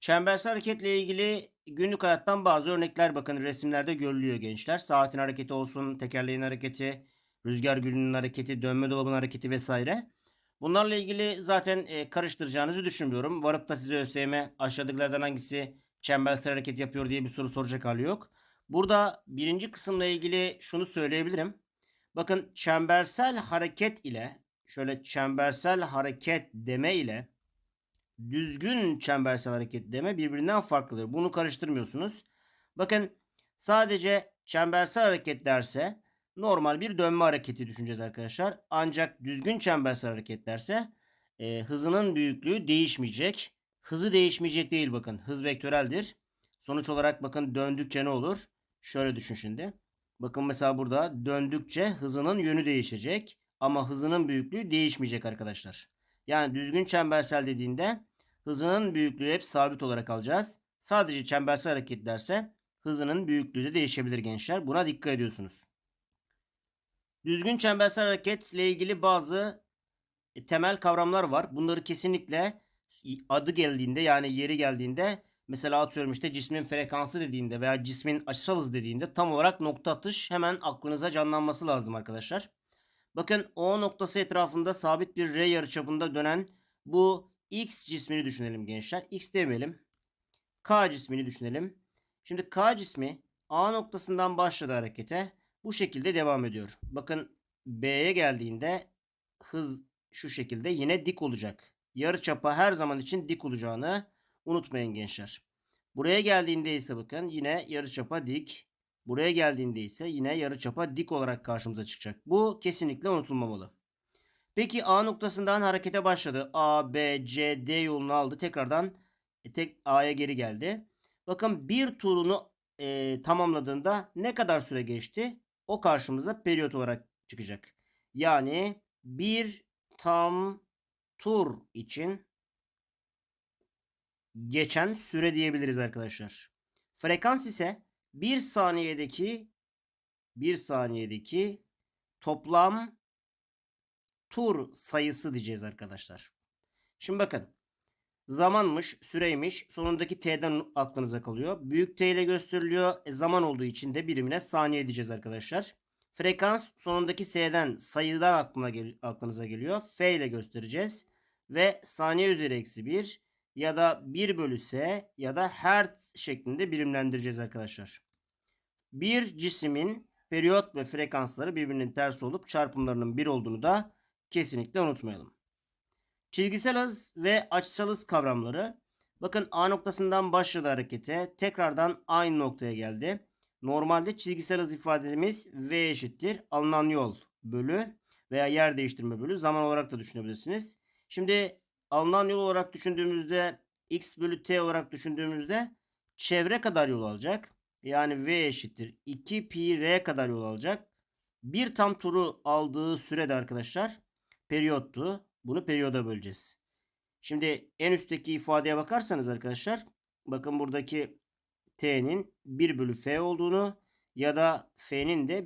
Çembersel hareketle ilgili günlük hayattan bazı örnekler bakın resimlerde görülüyor gençler. Saatin hareketi olsun, tekerleğin hareketi, rüzgar gülünün hareketi, dönme dolabın hareketi vesaire. Bunlarla ilgili zaten e, karıştıracağınızı düşünmüyorum. Varıp da size ÖSYM aşağıdakilerden hangisi çembersel hareket yapıyor diye bir soru soracak hali yok. Burada birinci kısımla ilgili şunu söyleyebilirim. Bakın çembersel hareket ile şöyle çembersel hareket deme ile düzgün çembersel hareket deme birbirinden farklıdır. Bunu karıştırmıyorsunuz. Bakın sadece çembersel hareket derse normal bir dönme hareketi düşüneceğiz arkadaşlar. Ancak düzgün çembersel hareket derse e, hızının büyüklüğü değişmeyecek. Hızı değişmeyecek değil bakın. Hız vektöreldir. Sonuç olarak bakın döndükçe ne olur? Şöyle düşün şimdi. Bakın mesela burada döndükçe hızının yönü değişecek. Ama hızının büyüklüğü değişmeyecek arkadaşlar. Yani düzgün çembersel dediğinde hızının büyüklüğü hep sabit olarak alacağız. Sadece çembersel hareket derse hızının büyüklüğü de değişebilir gençler. Buna dikkat ediyorsunuz. Düzgün çembersel hareketle ilgili bazı e, temel kavramlar var. Bunları kesinlikle adı geldiğinde yani yeri geldiğinde mesela atıyorum işte cismin frekansı dediğinde veya cismin açısal hız dediğinde tam olarak nokta atış hemen aklınıza canlanması lazım arkadaşlar. Bakın O noktası etrafında sabit bir R yarıçapında dönen bu X cismini düşünelim gençler. X demeyelim. K cismini düşünelim. Şimdi K cismi A noktasından başladı harekete. Bu şekilde devam ediyor. Bakın B'ye geldiğinde hız şu şekilde yine dik olacak. Yarıçapa her zaman için dik olacağını unutmayın gençler. Buraya geldiğinde ise bakın yine yarıçapa dik. Buraya geldiğinde ise yine yarıçapa dik olarak karşımıza çıkacak. Bu kesinlikle unutulmamalı. Peki A noktasından harekete başladı. A, B, C, D yolunu aldı. Tekrardan e, tek A'ya geri geldi. Bakın bir turunu e, tamamladığında ne kadar süre geçti? O karşımıza periyot olarak çıkacak. Yani bir tam tur için geçen süre diyebiliriz arkadaşlar. Frekans ise bir saniyedeki bir saniyedeki toplam tur sayısı diyeceğiz arkadaşlar. Şimdi bakın zamanmış, süreymiş. Sonundaki t'den aklınıza kalıyor. Büyük t ile gösteriliyor. E, zaman olduğu için de birimine saniye diyeceğiz arkadaşlar. Frekans sonundaki s'den sayıdan aklına gel aklınıza geliyor. F ile göstereceğiz. Ve saniye üzeri eksi 1 ya da 1 bölü s ya da hertz şeklinde birimlendireceğiz arkadaşlar. Bir cismin periyot ve frekansları birbirinin ters olup çarpımlarının 1 olduğunu da kesinlikle unutmayalım. Çizgisel hız ve açısal hız kavramları. Bakın A noktasından başladı harekete. Tekrardan aynı noktaya geldi. Normalde çizgisel hız ifademiz V eşittir. Alınan yol bölü veya yer değiştirme bölü zaman olarak da düşünebilirsiniz. Şimdi alınan yol olarak düşündüğümüzde x bölü t olarak düşündüğümüzde çevre kadar yol alacak. Yani v eşittir 2 pi r kadar yol alacak. Bir tam turu aldığı sürede arkadaşlar periyottu. Bunu periyoda böleceğiz. Şimdi en üstteki ifadeye bakarsanız arkadaşlar bakın buradaki t'nin 1 bölü f olduğunu ya da f'nin de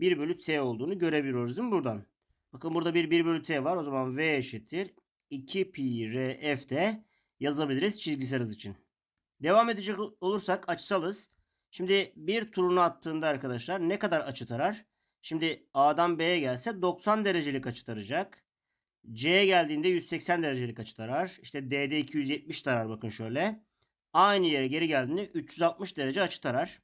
1 bölü t olduğunu görebiliyoruz değil mi buradan? Bakın burada bir 1 bölü t var. O zaman v eşittir 2 pi r f de yazabiliriz çizgisel hız için. Devam edecek olursak açısal hız. Şimdi bir turunu attığında arkadaşlar ne kadar açı tarar? Şimdi A'dan B'ye gelse 90 derecelik açı tarayacak. C'ye geldiğinde 180 derecelik açı tarar. İşte D'de 270 tarar bakın şöyle. Aynı yere geri geldiğinde 360 derece açı tarar.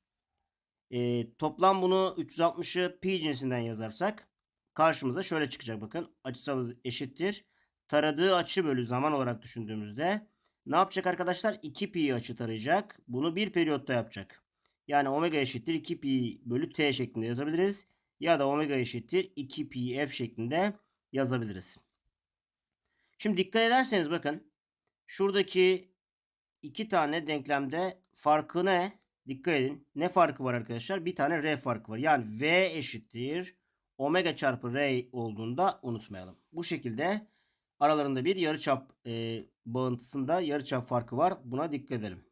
E, toplam bunu 360'ı pi cinsinden yazarsak karşımıza şöyle çıkacak bakın. Açısal eşittir. Taradığı açı bölü zaman olarak düşündüğümüzde ne yapacak arkadaşlar? 2 pi açı tarayacak. Bunu bir periyotta yapacak. Yani omega eşittir 2 pi bölü t şeklinde yazabiliriz. Ya da omega eşittir 2 pi f şeklinde yazabiliriz. Şimdi dikkat ederseniz bakın. Şuradaki iki tane denklemde farkı ne? Dikkat edin. Ne farkı var arkadaşlar? Bir tane r farkı var. Yani v eşittir omega çarpı r olduğunda unutmayalım. Bu şekilde aralarında bir yarıçap e, bağıntısında yarıçap farkı var. Buna dikkat edelim.